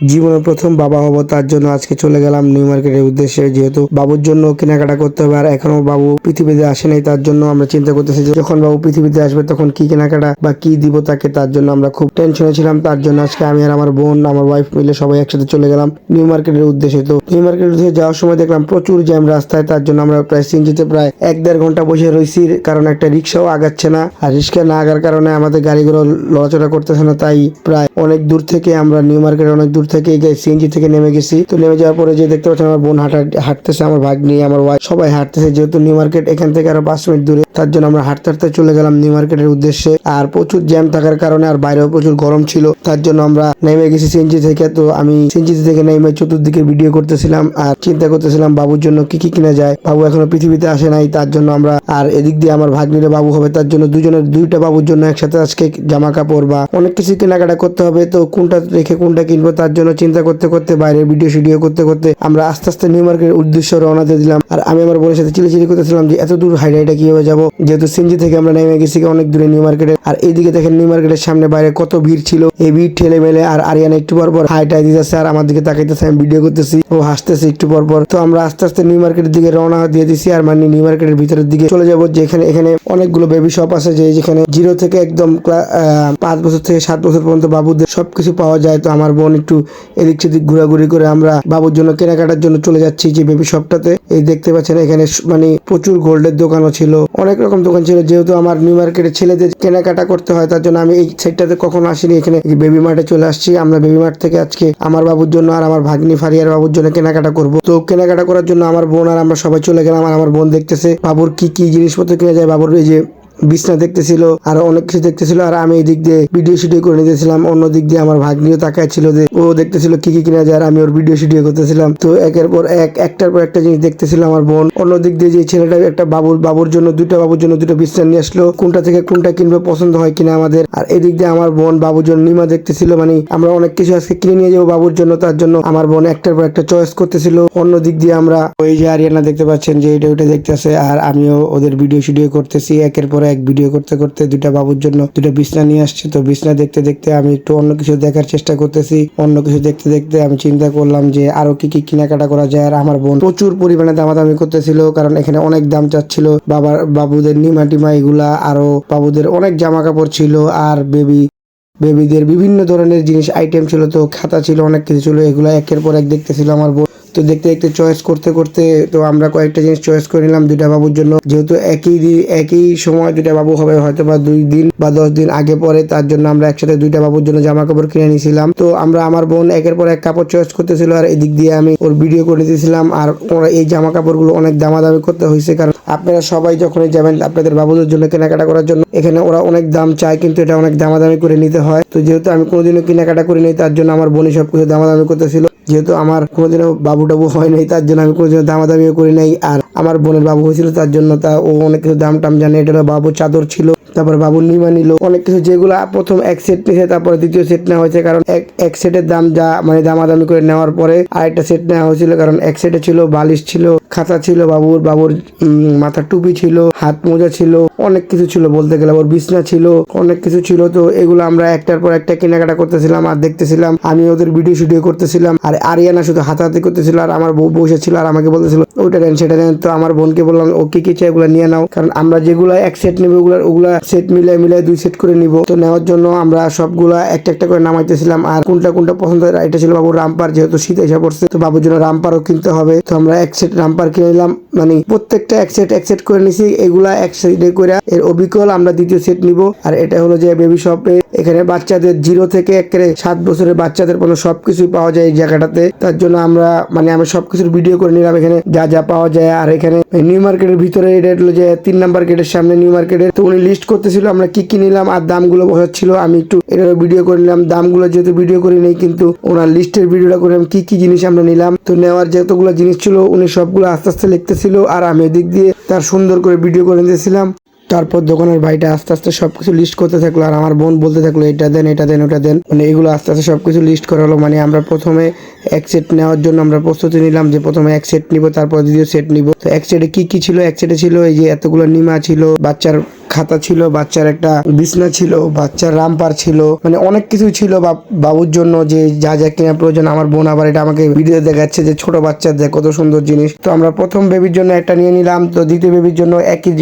জীবনের প্রথম বাবা হব, তার জন্য আজকে চলে গেলাম নিউ মার্কেটের উদ্দেশ্যে। যেহেতু বাবুর জন্য কেনাকাটা করতে হবে, আর এখনও বাবু পৃথিবীতে আসে নাই, তার জন্য আমরা চিন্তা করতেছি যে যখন বাবু পৃথিবীতে আসবে তখন কি কেনাকাটা বা কি দিব তাকে, তার জন্য আমরা খুব টেনশনে ছিলাম। তার জন্য আজকে আমি আর আমার বোন, আমার ওয়াইফ মিলে সবাই একসাথে চলে গেলাম নিউ মার্কেটের উদ্দেশ্যে। তো নিউ মার্কেটের উদ্দেশ্যে যাওয়ার সময় দেখলাম প্রচুর জ্যাম রাস্তায়, তার জন্য আমরা প্রায় সিনজিতে প্রায় এক দেড় ঘণ্টা বসে রয়েছি কারণ একটা রিক্সাও আগাচ্ছে না। আর রিক্সা না আগার কারণে আমাদের গাড়িগুলো লড়াচড়া করতেছে না, তাই প্রায় অনেক দূর থেকে আমরা নিউ মার্কেট অনেক দূর থেকে সিএনজি থেকে নেমে গেছি। তো নেমে যাওয়ার পরে যে দেখতে পাচ্ছেন, আমার বোন হাঁটা হাঁটতেছে, আমার ভাগ নিয়ে আমার ওয়াই সবাই হাঁটতেছে। যেহেতু নিউ মার্কেট, এখান থেকে আরও পাঁচ মিনিট দূরে। তার জন্য আমরা হাঁটতে হাঁটতে চলে গেলাম নিউ মার্কেটের উদ্দেশ্যে। আর প্রচুর জ্যাম থাকার কারণে আর বাইরেও প্রচুর গরম ছিল। তার জন্য আমরা নেমে গেছি সিএনজি থেকে। তো আমি সিএনজি থেকে নেমে চতুর্দিকে ভিডিও করতেছিলাম আর চিন্তা করতেছিলাম, বাবুর জন্য কি কি কিনা যায়? বাবু এখনও পৃথিবীতে আসে নাই, তার জন্য আমরা আর এদিক দিয়ে আমার ভাগ্নিরে বাবু হবে। তার জন্য দুজনের দুইটা বাবুর জন্য একসাথে আজকে জামা কাপড় বা অনেক কিছু কেনাকাটা করতে হবে। তো কোনটা রেখে কোনটা কিনবো তার জন্য চিন্তা করতে করতে বাইরে ভিডিও ভিডিও করতে করতে আমরা আস্তে আস্তে নিউ মার্কেটের উদ্দেশ্যে রওনা দিয়ে দিলাম। আর আমি আমার বোনের সাথে চিলি করতেছিলাম যে এত দূর হাইডে হাইডে কীভাবে যাব? যেহেতু সিনজি থেকে আমরা নেমে গেছি অনেক দূরে নিউ মার্কেটে আর এইদিকে দেখেন নিউ মার্কেটের সামনে বাইরে কত ভিড় ছিল। এই ভিড় ঠেলে মেলে আর আরিয়ানা একটু পর পর হাইটাই দিতেছে আর আমার দিকে তাকাইতেছে, আমি ভিডিও করতেছি ও হাসতেছে একটু পর পর। তো আমরা আস্তে আস্তে নিউ মার্কেটের দিকে রওনা দিয়ে দিছি আর মানে নিউ মার্কেটের ভিতরের দিকে চলে যাব যেখানে, এখানে অনেকগুলো বেবি শপ আছে যে যেখানে জিরো থেকে একদম পাঁচ বছর থেকে সাত বছর পর্যন্ত বাবুদের সবকিছু পাওয়া যায়। তো আমার বোন একটু এদিক সেদিক ঘোরাঘুরি করে আমরা বাবুর জন্য কেনাকাটার জন্য চলে যাচ্ছি যে বেবি শপটাতে এই দেখতে পাচ্ছেন এখানে মানে প্রচুর গোল্ডের দোকানও ছিল। অনেক রকম দোকান ছিল, যেহেতু আমার নিউ মার্কেটে ছেলেদের কেনাকাটা করতে হয়, তার জন্য আমি এই সাইডটাতে কখনো আসিনি। এখানে বেবি মার্টে চলে আসছি। আমরা বেবি মার্ট থেকে আজকে আমার বাবুর জন্য আর আমার ভাগ্নি ফারিয়ার বাবুর জন্য কেনাকাটা করব। তো কেনাকাটা করার জন্য আমার বোন আর আমরা সবাই চলে গেলাম, আর আমার বোন দেখতেছে বাবুর কি কি জিনিসপত্র কিনে যায়। বাবুর এই যে বিছনা দেখতেছিল, আর অনেক কিছু দেখতেছিল, আর আমি এই দিক দিয়ে ভিডিও শুটিং করে নিতেছিলাম। অন্য দিক দিয়ে আমার ভাগ্নিও তাকায় ছিল যে ও দেখতেছিল কি কি কিনা যায়, আর আমি ওর ভিডিও শুটিং করতেছিলাম। তো একের পর এক, একটার পর একটা জিনিস দেখতেছিল আমার বোন। অন্য দিক দিয়ে যে ছেলেটা একটা বাবুর বাবুর জন্য, দুইটা বাবুর জন্য দুটো বিছনা নিয়ে আসলো, কোনটা থেকে কোনটা কিনবে, পছন্দ হয় কিনা আমাদের। আর এদিক দিয়ে আমার বোন বাবুর জন্য নিমা দেখতেছিল মানে আমরা অনেক কিছু আজকে কিনে নিয়ে যাব বাবুর জন্য, তার জন্য আমার বোন একটার পর একটা চয়েস করতেছিল। অন্য দিক দিয়ে আমরা ওই যে আরিয়ানা দেখতে পাচ্ছেন যে এটা ওইটা দেখতেছে, আর আমিও ওদের ভিডিও শুডিও করতেছি, একের পর এক ভিডিও করতে করতে দুটা বাবুর জন্য দুটা বিছনা নিয়ে আসছে। তো বিছনা দেখতে দেখতে আমি একটু অন্য কিছু দেখার চেষ্টা করতেছি। অন্য কিছু দেখতে দেখতে আমি চিন্তা করলাম যে আরও কি কি কেনাকাটা করা যায়। আর আমার বোন প্রচুর পরিমাণে দামাদামি করতেছিল, কারণ এখানে অনেক দাম চাচ্ছিল। বাবার, বাবুদের নিমা টিমা এগুলা, আরও বাবুদের অনেক জামা কাপড় ছিল, আর বেবি, বেবিদের বিভিন্ন ধরনের জিনিস আইটেম ছিল, তো খাতা ছিল, অনেক কিছু ছিল, এগুলো একের পর এক দেখতেছিল আমার বোন। তো দেখতে দেখতে চয়েস করতে করতে তো আমরা কয়েকটা জিনিস চয়েস করে নিলাম দুইটা বাবুর জন্য। যেহেতু একই একই সময় দুইটা বাবু হবে হয়তো বা দুই দিন বা দশ দিন আগে পরে, তার জন্য আমরা একসাথে দুইটা বাবুর জন্য জামা কাপড় কিনে নিয়েছিলাম। তো আমরা আমার বোন একের পর এক কাপড় চয়েস করতেছিল আর এদিক দিয়ে আমি ওর ভিডিও করে নিতেছিলাম। আর ওরা এই জামা কাপড়গুলো অনেক দামাদামি করতে হয়েছে, কারণ আপনারা সবাই যখনই যাবেন আপনাদের বাবুদের জন্য কেনাকাটা করার জন্য, এখানে ওরা অনেক দাম চায়, কিন্তু এটা অনেক দামাদামি করে নিতে হয়। তো যেহেতু আমি কোনোদিনও কেনাকাটা করিনি, তার জন্য আমার বোনই সবকিছু দামাদামি করতেছিল। যেহেতু আমার কোনোদিনও বাবু টাবু হয় নাই, তার জন্য আমি কোনো দামাদামিও করি নাই। আর আমার বোনের বাবু হয়েছিল, তার জন্য তা ও অনেক কিছু দাম টাম জানে। এটা বাবু চাদর ছিল। তারপরে বাবুর নিমা নিল। অনেক কিছু যেগুলা প্রথম এক সেট নিয়েছে তারপরে দ্বিতীয় সেট নেওয়া হয়েছে, কারণ এক এক সেটের দাম যা মানে দামাদামি করে নেওয়ার পরে আরেকটা সেট নেওয়া হয়েছিল, কারণ এক সেটে ছিল বালিশ ছিল, খাতা ছিল বাবুর বাবুর মাথার টুপি ছিল, হাত মোজা ছিল, অনেক কিছু ছিল বলতে গেলে ওর বিছনা ছিল, অনেক কিছু ছিল। তো এগুলো আমরা একটার পর একটা কেনাকাটা করতেছিলাম আর দেখতেছিলাম, আমি ওদের ভিডিও শুডিও করতেছিলাম, আর আরিয়ানা শুধু হাতাহাতি করতেছিল, আর আমার বউ বসে ছিল, আর আমাকে বলতেছিল, ওইটা দেন, সেটা দেন। তো আমার বোনকে বললাম, ও কি কি চাই এগুলো নিয়ে নাও। কারণ আমরা যেগুলো এক সেট নেব, ওগুলো, ওগুলা সেট মিলে মিলে দুই সেট করে নিব। তো নেওয়ার জন্য আমরা সবগুলা একটা একটা করে নামাইতেছিলাম। আর কোনটা কোনটা পছন্দ হয়, এটা ছিল বাবুর রামপার, যেহেতু শীত এসে পড়ছে, তো বাবুর জন্য রামপারও কিনতে হবে। তো আমরা এক সেট রামপার কিনে নিলাম। মানে প্রত্যেকটা এক সেট এক সেট করে নিছি, এগুলা এক সেটে করে এর অবিকল আমরা দ্বিতীয় সেট নিব। আর এটা হলো যে বেবি শপে এখানে বাচ্চাদের জিরো থেকে একেবারে সাত বছরের বাচ্চাদের পর্যন্ত সবকিছুই পাওয়া যায় এই জায়গাটাতে। তার জন্য আমরা মানে আমি সবকিছুর ভিডিও করে নিলাম এখানে, যা যা পাওয়া যায়। আর এখানে নিউ মার্কেটের ভিতরে, এটা হলো যে তিন নাম্বার গেটের সামনে নিউ মার্কেটের তো উনি লিস্ট করতেছিল, আমরা কি কি নিলাম আর দামগুলো বোঝাচ্ছিল আমি একটু এটার ভিডিও করে নিলাম। দামগুলো যেহেতু ভিডিও করি নেই, কিন্তু ওনার লিস্টের ভিডিওটা করে কি কি জিনিস আমরা নিলাম। তো নেওয়ার যতগুলো জিনিস ছিল, উনি সবগুলো আস্তে আস্তে লিখতেছিল আর আমি এদিক দিয়ে তার সুন্দর করে ভিডিও করে নিতেছিলাম। তারপর দোকানের ভাইটা আস্তে আস্তে সবকিছু লিস্ট করতে থাকল আর আমার বোন বলতে থাকল, এটা দেন এটা দেন, ওটা দেন। মানে এগুলো আস্তে আস্তে সবকিছু লিস্ট করা হলো। মানে আমরা প্রথমে এক সেট নেওয়ার জন্য আমরা প্রস্তুতি নিলাম যে প্রথমে এক সেট নিব, তারপর দ্বিতীয় সেট নিব। তো এক সেটে কি কি ছিল? এক সেটে ছিল এই যে এতগুলো নিমা ছিল, বাচ্চার খাতা ছিল, বাচ্চার একটা বিছনা ছিল, বাচ্চার রামপার ছিল মানে অনেক কিছু ছিল বাবুর জন্য যে যা যা কেনা প্রয়োজন, আমার বোন আবার এটা আমাকে ভিডিও দেখাচ্ছে যে ছোট বাচ্চাদের কত সুন্দর জিনিস। তো আমরা প্রথম বেবির জন্য একটা নিয়ে নিলাম, তো দ্বিতীয় বেবির জন্য একই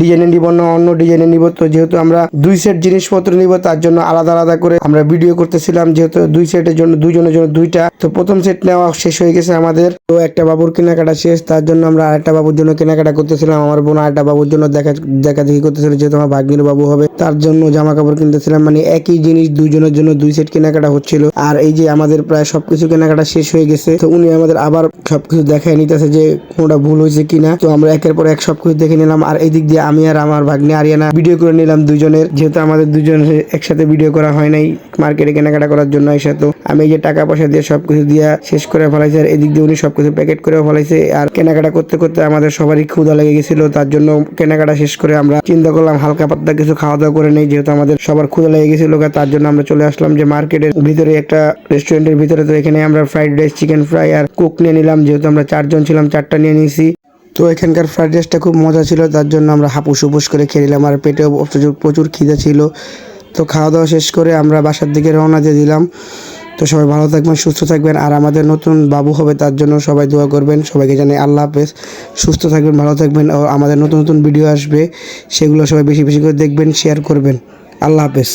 ডিজাইনে নিব না, অন্য ডিজাইনে নিব। তো যেহেতু আমরা দুই সেট জিনিসপত্র নিব, তার জন্য আলাদা আলাদা করে আমরা ভিডিও করতেছিলাম, যেহেতু দুই সেটের জন্য দুইজনের জন্য দুইটা। তো প্রথম সেট নেওয়া শেষ হয়ে গেছে আমাদের। তো একটা বাবুর কেনাকাটা শেষ, তার জন্য আমরা আরেকটা বাবুর জন্য কেনাকাটা করতেছিলাম, আমার বোন আরেকটা বাবুর জন্য দেখা দেখা দেখি করতেছিল যেহেতু আমার ভাগ্নির বাবু হবে, তার জন্য জামা কাপড় কিনতেছিলাম। মানে একই জিনিস দুইজনের জন্য দুই সেট কেনাকাটা হচ্ছিল। আর এই যে আমাদের প্রায় সবকিছু কেনাকাটা শেষ হয়ে গেছে, তো উনি আমাদের আবার সবকিছু দেখায় নিতেছে যে কোনটা ভুল হয়েছে কিনা। তো আমরা একের পর এক সবকিছু দেখে নিলাম। আর এই দিক দিয়ে আমি আর আমার ভাগ্নি আরিয়ানা ভিডিও করে নিলাম দুজনের যেহেতু আমাদের দুজনের একসাথে ভিডিও করা হয় নাই মার্কেটে কেনাকাটা করার জন্য এসে তো আমি এই যে টাকা পয়সা দিয়ে সবকিছু দিয়ে শেষ করে ফেলাইছে। আর এদিক দিয়ে উনি সবকিছু প্যাকেট করে ফেলাইছে। আর কেনাকাটা করতে করতে আমাদের সবারই ক্ষুধা লেগে গেছিল। তার জন্য কেনাকাটা শেষ করে আমরা চিন্তা করলাম, হালকা পাতলা কিছু খাওয়া দাওয়া করে নেই, যেহেতু আমাদের সবার ক্ষুধা লেগে গেছিল তার জন্য আমরা চলে আসলাম যে মার্কেটের ভিতরে একটা রেস্টুরেন্টের ভিতরে। তো এখানে আমরা ফ্রাইড রাইস চিকেন ফ্রাই আর কুক নিয়ে নিলাম, যেহেতু আমরা চারজন ছিলাম, চারটা নিয়ে নিয়েছি তো এখানকার ফ্রাইড রাইসটা খুব মজা ছিল, তার জন্য আমরা হাপুস হুপুস করে খেয়ে নিলাম, আর পেটেও প্রচুর প্রচুর খিদে ছিল। তো খাওয়া দাওয়া শেষ করে আমরা বাসার দিকে রওনা দিয়ে দিলাম। তো সবাই ভালো থাকবেন, সুস্থ থাকবেন, আর আমাদের নতুন বাবু হবে, তার জন্য সবাই দোয়া করবেন। সবাইকে জানাই আল্লাহ হাফেজ। সুস্থ থাকবেন, ভালো থাকবেন আমাদের নতুন নতুন ভিডিও আসবে, সেগুলো সবাই বেশি বেশি করে দেখবেন শেয়ার করবেন। আল্লাহ হাফেজ।